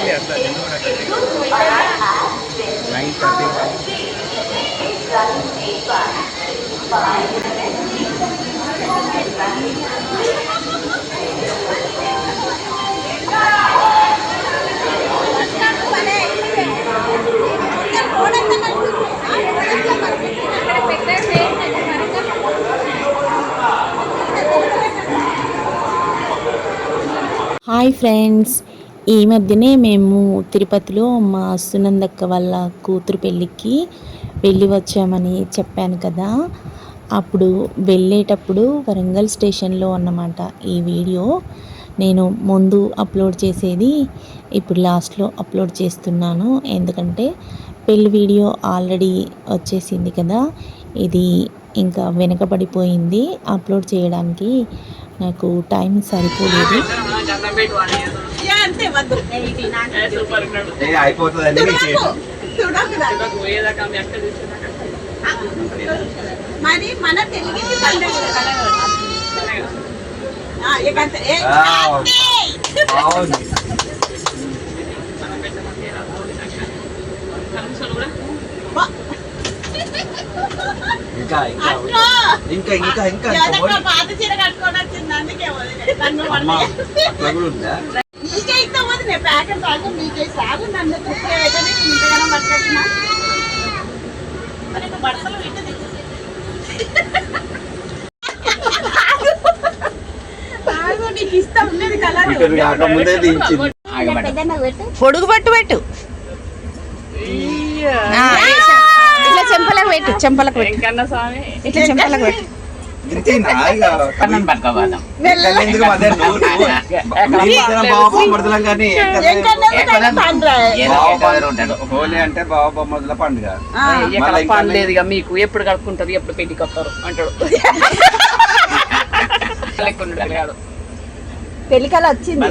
ಎಲ್ಲಿ ಅರ್ಧ Bengaluru nine thirty hi friends ఈ మధ్యనే మేము తిరుపతిలో మా సునందక్క వాళ్ళ కూతురు పెళ్ళికి వెళ్ళి వచ్చామని చెప్పాను కదా. అప్పుడు వెళ్ళేటప్పుడు వరంగల్ స్టేషన్లో అన్నమాట ఈ వీడియో. నేను ముందు అప్లోడ్ చేసేది ఇప్పుడు లాస్ట్లో అప్లోడ్ చేస్తున్నాను. ఎందుకంటే పెళ్ళి వీడియో ఆల్రెడీ వచ్చేసింది కదా. ఇది ఇంకా వెనకబడిపోయింది. అప్లోడ్ చేయడానికి నాకు టైం సరిపోలేదు. వద్దు అయిపోతుందండి మరి మన తెలుగు పండుగ ఇక. ఇంకా ఇంకా. ఇంకా ఇంకా పాత చీర కట్టుకొని వచ్చింది అందుకే. అట్లా కూడా ఉందా? ఇస్తాం. ప్యాకెట్ తాగు సాగు నన్ను ఇంతగానో పట్టుకొచ్చినా. బట్టలు నీకు కలర్. పొడుగు పట్టు పెట్టు. ఇట్లా చెంపలకు పెట్టు చెంపలకు పెట్టు. ఇట్లా చెంపలకు పెట్టు. కన్నం పట్టుకోవాలి ఎందుకు కానీ హోలీ అంటే పండుగ ఎక్కడ మళ్ళా ఇంకా పని లేదు ఇక మీకు ఎప్పుడు కడుక్కుంటారు ఎప్పుడు పెళ్ళికి వస్తారు అంటాడు పెళ్ళికల వచ్చింది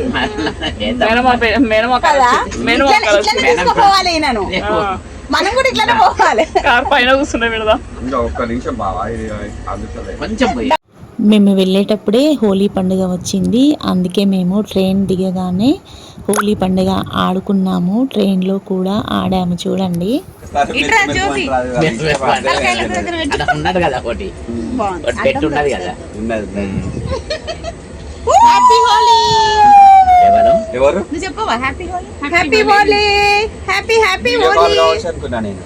మేనమా మేనమా మేనమా మనం కూడా ఇట్లనే పోవాలి. కార్ పైన కూర్చుండే పెడదాం. ఇంకా ఒక్క నిమిషం బావా కొంచెం పోయి. మేము వెళ్ళేటప్పుడే హోలీ పండుగ వచ్చింది. అందుకే మేము ట్రైన్ దిగగానే హోలీ పండుగ ఆడుకున్నాము. ట్రైన్లో కూడా ఆడాము చూడండి. కదా హోలీ ఎవరు? నువ్వు చెప్పవా? Happy Holi happy Holi happy Holi అనుకున్నా నేను.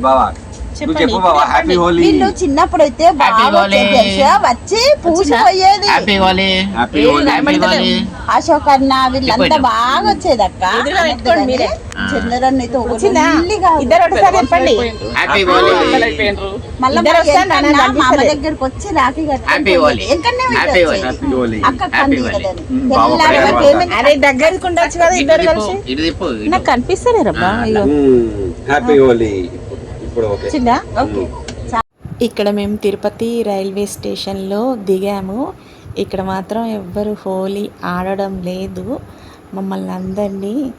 బావా. హ్యాపీ హోలీ వీళ్ళు చిన్నప్పుడు అయితే బాగా? వచ్చి పూసిపోయేది happy Holi happy Holi happy Holi Ashok అన్న వీళ్ళంతా. బాగా వచ్చేది అక్క మీరే. చంద్రన్ అయితే వచ్చిందా? ఒళ్ళిగా ఉంది. ఇద్దరు ఒకసారి చెప్పండి. హ్యాపీ హోలీ మళ్ళా. దగ్గరకు వచ్చి రాఖీ హ్యాపీ హోలీ హ్యాపీ అక్క? అరే దగ్గరికి ఉండొచ్చు కదా ఇద్దరు కలిసి. నాకు కనిపిస్తలే రబ్బా ఆ, అయ్యో. హ్యాపీ హోలీ ఓకే వచ్చిందా? ఓకే. ఇక్కడ మేము తిరుపతి రైల్వే స్టేషన్లో దిగాము. ఇక్కడ మాత్రం ఎవ్వరు హోలీ ఆడడం లేదు. మమ్మల్ని అందరినీ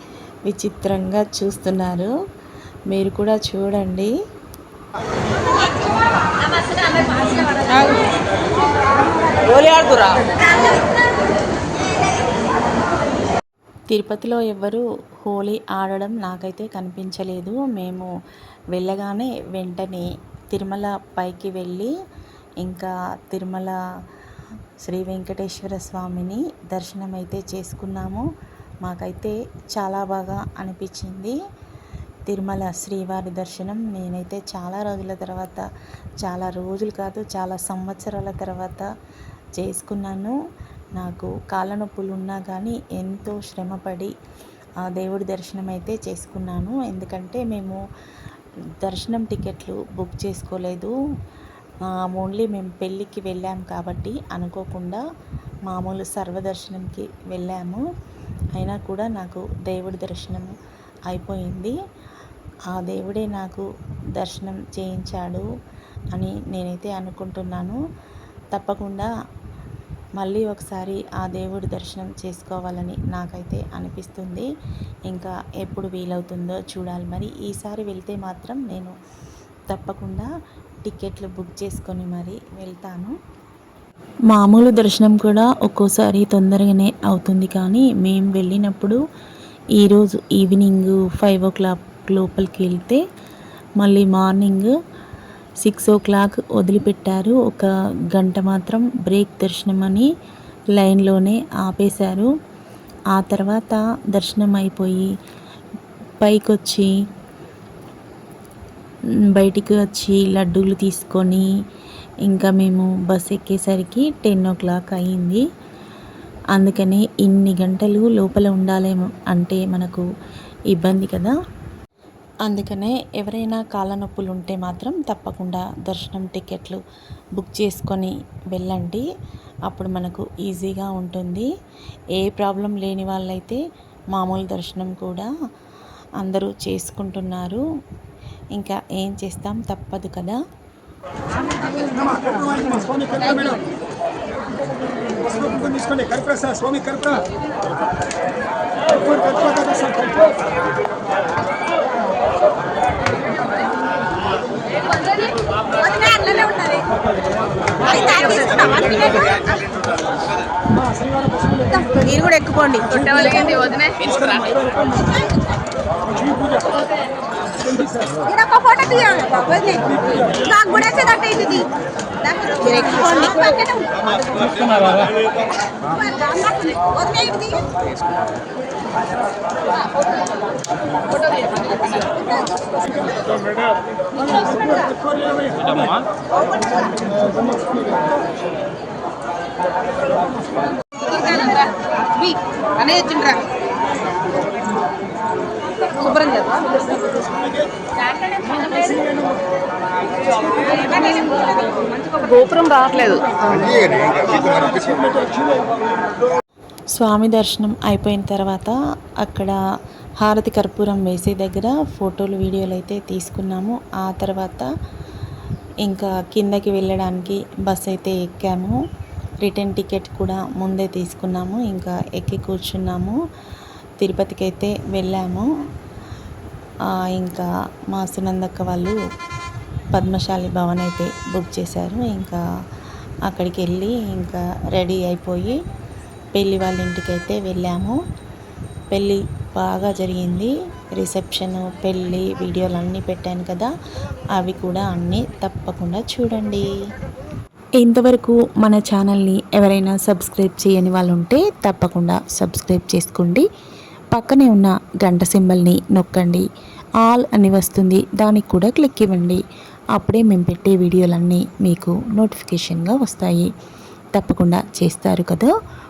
విచిత్రంగా చూస్తున్నారు. మీరు కూడా చూడండి. గోలీ ఆడుతురా తిరుపతిలో ఎవ్వరు హోలీ ఆడడం నాకైతే కనిపించలేదు. మేము వెళ్ళగానే వెంటనే తిరుమల పైకి వెళ్ళి ఇంకా తిరుమల శ్రీ వెంకటేశ్వర స్వామిని దర్శనం అయితే చేసుకున్నాము. మాకైతే చాలా బాగా అనిపించింది. తిరుమల శ్రీవారి దర్శనం నేనైతే చాలా రోజుల తర్వాత చాలా రోజులు కాదు చాలా సంవత్సరాల తర్వాత చేసుకున్నాను. నాకు కాళ్ళ నొప్పులు ఉన్నా కానీ ఎంతో శ్రమపడి ఆ దేవుడి దర్శనం అయితే చేసుకున్నాను. ఎందుకంటే మేము దర్శనం టికెట్లు బుక్ చేసుకోలేదు. ఓన్లీ మేము పెళ్ళికి వెళ్ళాం కాబట్టి అనుకోకుండా మామూలు సర్వదర్శనంకి వెళ్ళాము. అయినా కూడా నాకు దేవుడి దర్శనం అయిపోయింది. ఆ దేవుడే నాకు దర్శనం చేయించాడు అని నేనైతే అనుకుంటున్నాను. తప్పకుండా మళ్ళీ ఒకసారి ఆ దేవుడి దర్శనం చేసుకోవాలని నాకైతే అనిపిస్తుంది. ఇంకా ఎప్పుడు వీలవుతుందో చూడాలి. మరి ఈసారి వెళ్తే మాత్రం నేను తప్పకుండా టికెట్లు బుక్ చేసుకొని మరి వెళ్తాను. మామూలు దర్శనం కూడా ఒక్కోసారి తొందరగానే అవుతుంది. కానీ మేము వెళ్ళినప్పుడు ఈరోజు ఈవినింగ్ ఫైవ్ ఓ క్లాక్ లోపలికి వెళ్తే మళ్ళీ మార్నింగ్ సిక్స్ ఓ క్లాక్ వదిలిపెట్టారు. ఒక గంట మాత్రం బ్రేక్ దర్శనం అని లైన్లోనే ఆపేశారు. ఆ తర్వాత దర్శనం అయిపోయి పైకి వచ్చి బయటికి వచ్చి లడ్డూలు తీసుకొని ఇంకా మేము బస్ ఎక్కేసరికి టెన్ ఓ క్లాక్ అయ్యింది. అందుకనే ఇన్ని గంటలు లోపల ఉండాలేమో అంటే మనకు ఇబ్బంది కదా. అందుకనే ఎవరైనా కాళ్ళ నొప్పులు ఉంటే మాత్రం తప్పకుండా దర్శనం టికెట్లు బుక్ చేసుకొని వెళ్ళండి. అప్పుడు మనకు ఈజీగా ఉంటుంది. ఏ ప్రాబ్లం లేని వాళ్ళైతే మామూలు దర్శనం కూడా అందరూ చేసుకుంటున్నారు. ఇంకా ఏం చేస్తాం? తప్పదు కదా. తీసుకోండి కర్పూర స్వామి కర్పూర కర్పూర కర్పూర కదా సార్ కర్పూర వదిన అట్లనే ఉన్నది అయితే అది తీసుకున్నావా టికెట్? మీరు కూడా ఎక్కుకోండి. వాళ్ళకి వదినే? నేను ఒక ఫోటో తీయాలి నాకు కూడా వచ్చేదట్ట ఇది మీరు ఎక్కుకోండి. వదిలే అనే వచ్చిండ్రా శుభ్రం చేద్దా గోపురం రావట్లేదు స్వామి దర్శనం అయిపోయిన తర్వాత అక్కడ హారతి కర్పూరం వేసే దగ్గర ఫోటోలు వీడియోలు అయితే తీసుకున్నాము. ఆ తర్వాత ఇంకా కిందకి వెళ్ళడానికి బస్ అయితే ఎక్కాము. రిటర్న్ టికెట్ కూడా ముందే తీసుకున్నాము. ఇంకా ఎక్కి కూర్చున్నాము. తిరుపతికి అయితే వెళ్ళాము. ఇంకా మా సునందక్క వాళ్ళు పద్మశాలి భవన్ అయితే బుక్ చేశారు. ఇంకా అక్కడికి వెళ్ళి ఇంకా రెడీ అయిపోయి పెళ్ళి వాళ్ళ ఇంటికి అయితే వెళ్ళాము. పెళ్ళి బాగా జరిగింది. రిసెప్షన్ పెళ్ళి వీడియోలు అన్నీ పెట్టాను కదా అవి కూడా అన్నీ తప్పకుండా చూడండి. ఇంతవరకు మన ఛానల్ని ఎవరైనా సబ్స్క్రైబ్ చేయని వాళ్ళు ఉంటే తప్పకుండా సబ్స్క్రైబ్ చేసుకోండి. పక్కనే ఉన్న గంట సింబల్ని నొక్కండి. ఆల్ అని వస్తుంది దానికి కూడా క్లిక్ ఇవ్వండి. అప్పుడే మేము పెట్టే వీడియోలన్నీ మీకు నోటిఫికేషన్గా వస్తాయి. తప్పకుండా చేస్తారు కదా.